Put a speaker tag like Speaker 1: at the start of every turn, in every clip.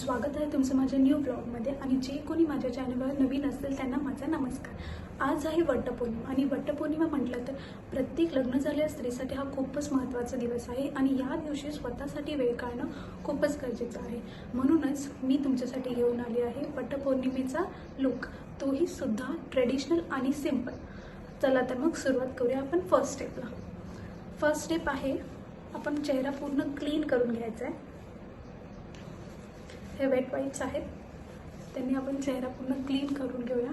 Speaker 1: स्वागत आहे तुमचं माझ्या न्यू ब्लॉगमध्ये आणि जे कोणी माझ्या चॅनलवर नवीन असतील त्यांना माझा नमस्कार. आज आहे वटपौर्णिमा आणि वटपौर्णिमा म्हटलं तर प्रत्येक लग्न झालेल्या स्त्रीसाठी हा खूपच महत्त्वाचा दिवस आहे आणि या दिवशी स्वतःसाठी वेळ काढणं खूपच गरजेचं आहे. म्हणूनच मी तुमच्यासाठी घेऊन आली आहे वटपौर्णिमेचा लुक तोही सुद्धा ट्रेडिशनल आणि सिंपल चला तर मग सुरुवात करूया आपण फर्स्ट स्टेपला फर्स्ट स्टेप आहे आपण चेहरा पूर्ण क्लीन करून घ्यायचा आहे. हे वेट वाईप्स आहेत. त्यांनी आपण चेहरा पूर्ण क्लीन करून घेऊया.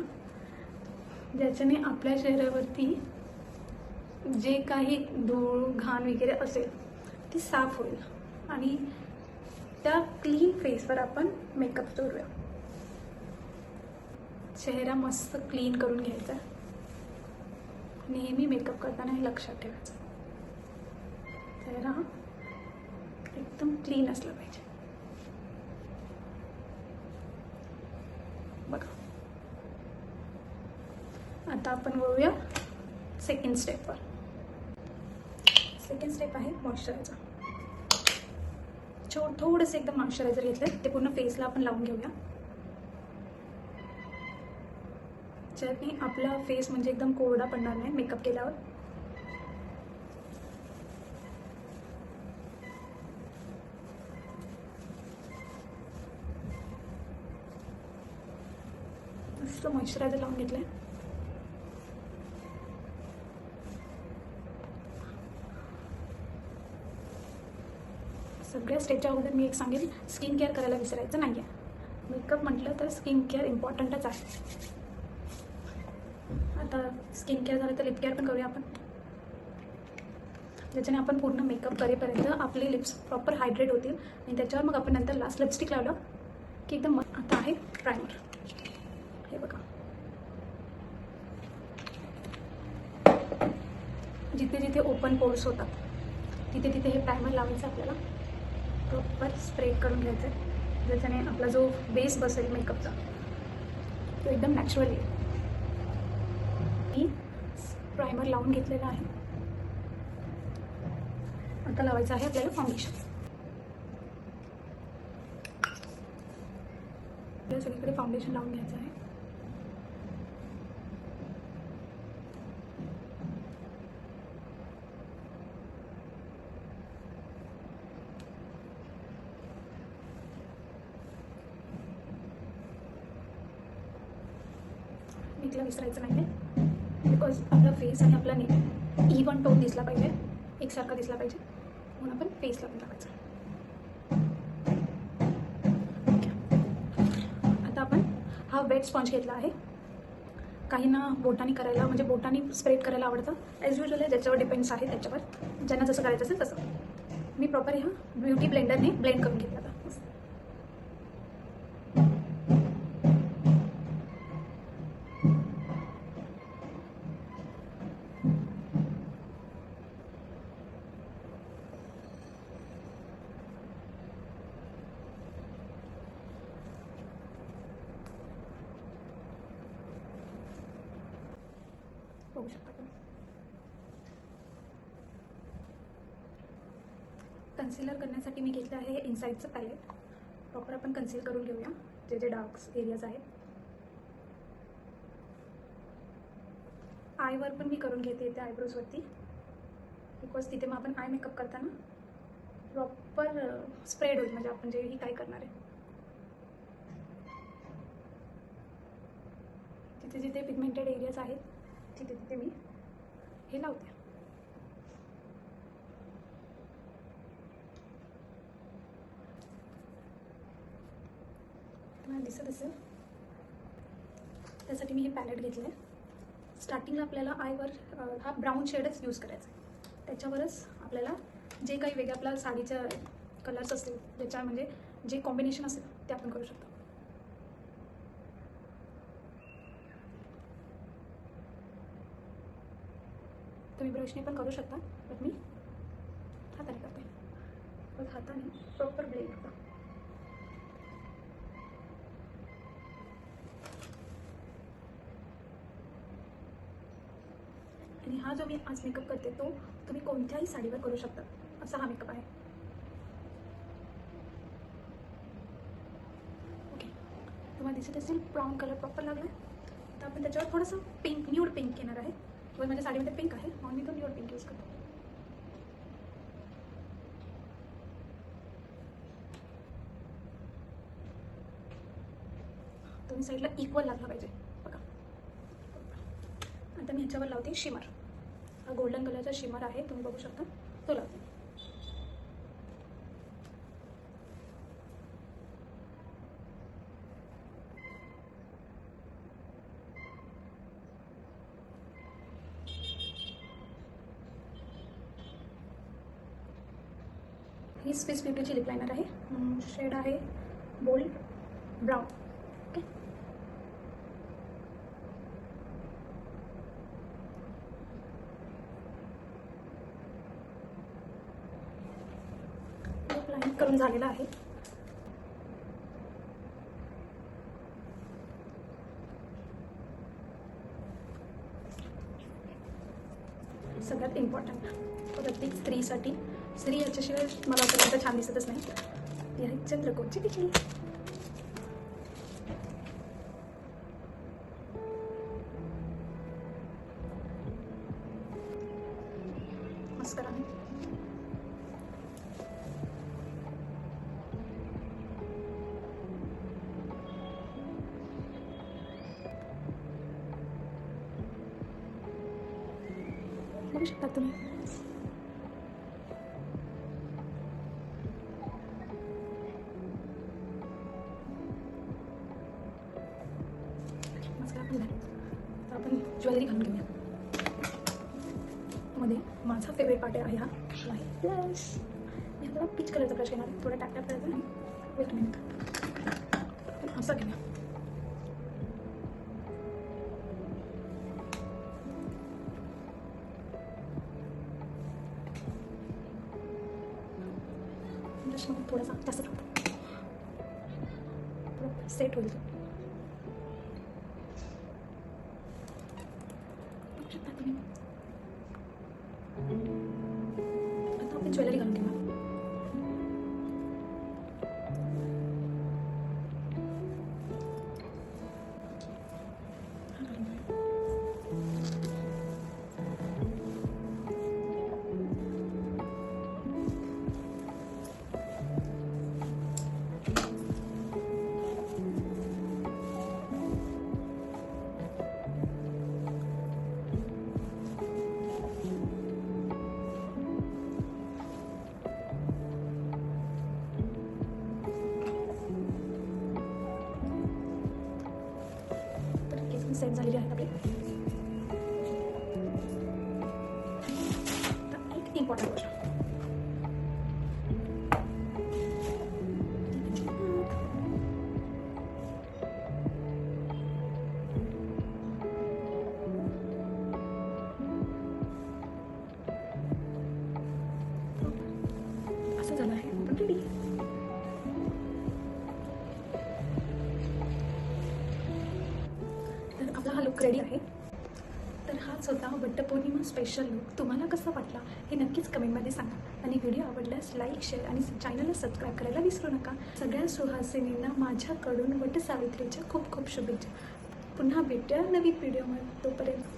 Speaker 1: ज्याच्याने आपल्या चेहऱ्यावरती जे काही धूळ घाण वगैरे असेल ती साफ होईल. आणि त्या क्लीन फेसवर आपण मेकअप करूया. चेहरा मस्त क्लीन करून घ्यायचा. नेहमी मेकअप करताना हे लक्षात ठेवायचं. चेहरा एकदम क्लीन असला पाहिजे बघा आता आपण वळूया सेकंड स्टेपवर सेकंड स्टेप आहे मॉइश्चरायझर छो थोडंसं एकदम मॉइश्चरायझर घेतलं ते पूर्ण फेसला आपण लावून घेऊया. ज्याने आपला फेस म्हणजे एकदम कोरडा पडणार नाही मेकअप केल्यावर. मस्त मॉइश्चरायझर लावून घेतलंय. सगळ्या स्टेजच्या अगोदर मी एक सांगेन स्किन केअर करायला विसरायचं नाही आहे मेकअप म्हटलं तर स्किन केअर इम्पॉर्टंटच आहे. आता स्किन केअर झालं तर लिप केअर पण करूया आपण. ज्याच्याने आपण पूर्ण मेकअप करेपर्यंत आपले लिप्स प्रॉपर हायड्रेट होतील आणि त्याच्यावर मग आपण नंतर लास्ट लिपस्टिक लावलं की एकदम आता आहे प्रायमर हे बघा. जिथे जिथे ओपन पोर्स होतात तिथे तिथे हे प्रायमर लावायचं आपल्याला. प्रॉपर स्प्रेड करून घ्यायचं आहे ज्याच्याने आपला जो बेस बसेल मेकअपचा तो एकदम नॅचरल येईल मी प्रायमर लावून घेतलेला आहे. आता लावायचं आहे आपल्याला फाउंडेशन सगळीकडे फाउंडेशन लावून घ्यायचं आहे. नीटला विसरायचं नाही आहे बिकॉज आपला फेस आणि आपला नेक इवन टोन दिसला पाहिजे. एकसारखा दिसला पाहिजे. म्हणून आपण फेसला पण टाकायचं. आता आपण हा वेट स्पॉन्ज घेतला आहे. काहींना बोटानी करायला म्हणजे बोटानी स्प्रेड करायला आवडतं. ॲज युजल आहे ज्याच्यावर डिपेंड्स आहे त्याच्यावर. ज्यांना जसं करायचं असेल तसं. मी प्रॉपर ह्या ब्युटी ब्लेंडरने ब्लेंड करून घेतला. कन्सिलर करण्यासाठी मी घेतलं आहे इनसाईडचं पॅलेट प्रॉपर आपण कन्सिल करून घेऊया जे जे डार्क्स एरियाज आहेत. आयवर पण मी करून घेते त्या आयब्रोजवरती बिकॉज तिथे मग आपण आय मेकअप करताना प्रॉपर स्प्रेड होईल म्हणजे आपण जे ही काय करणार आहे. तिथे जिथे पिगमेंटेड एरियाज आहेत तिथे तिथे मी हे लावते तुम्हाला दिसत असेल. त्यासाठी मी हे पॅलेट घेतलं आहे स्टार्टिंगला आपल्याला आयवर हा ब्राऊन शेडच यूज करायचा आहे. त्याच्यावरच आपल्याला जे काही वेगळ्या आपल्या साडीच्या कलर्स असतील ज्याच्या म्हणजे जे कॉम्बिनेशन असेल ते आपण करू शकतो. तुम्ही ब्रशने पण करू शकता बट मी हाताने करते. हाताने प्रॉपर ब्लेड होता आणि हा जो मी आज मेकअप करते तो तुम्ही कोणत्याही साडीवर करू शकता. असा हा मेकअप आहे. तुम्हाला दिसत असेल ब्राऊन कलर प्रॉपर लागला तर आपण त्याच्यावर थोडंसं पिंक न्यूड पिंक येणार आहे. वर माझ्या साडीमध्ये पिंक आहे. म्हणून मी तो न्यूड पिंक यूज़ करतो. दोन्ही साईडला इक्वल लागला पाहिजे. बघा. आता मी ह्याच्यावर लावते शिमर गोल्डन कलरचा शिमर आहे तुम्ही बघू शकता. तो लावते ही स्विस ब्युटीची लिप लायनर आहे शेड आहे बोल्ड ब्राऊन ओके ग्राइंड करून झालेला आहे. सगळ्यात इम्पॉर्टंट प्रत्येक स्त्रीसाठी. स्त्री याच्याशिवाय मला वाटतं छान दिसतच नाही. ती आहे चंद्रकोरची आहे शकता तुम्ही. मस्करा पण आपण ज्वेलरी घालून घेऊया. मध्ये माझा फेवरेट पार्ट आहे हा. लाइट ब्लश मी आपल्याला पीच कलरचा ब्रश घेणार थोडा टॅप टॅप करायचा वेट मिनिट असं घेऊया. थोडासा जास्त सेट होईल. सेट झालेली आहेत आपली एक इम्पॉर्टंट गोष्ट असं झालं आहे स्पेशल लुक तुम्हाला कसा वाटला हे नक्कीच कमेंटमध्ये सांगा. आणि व्हिडिओ आवडल्यास लाईक शेअर आणि चॅनलला सबस्क्राईब करायला विसरू नका. सगळ्या सुहासिनींना माझ्याकडून वटसावित्रीच्या खूप खूप शुभेच्छा. पुन्हा भेटूया नवीन व्हिडिओमध्ये तोपर्यंत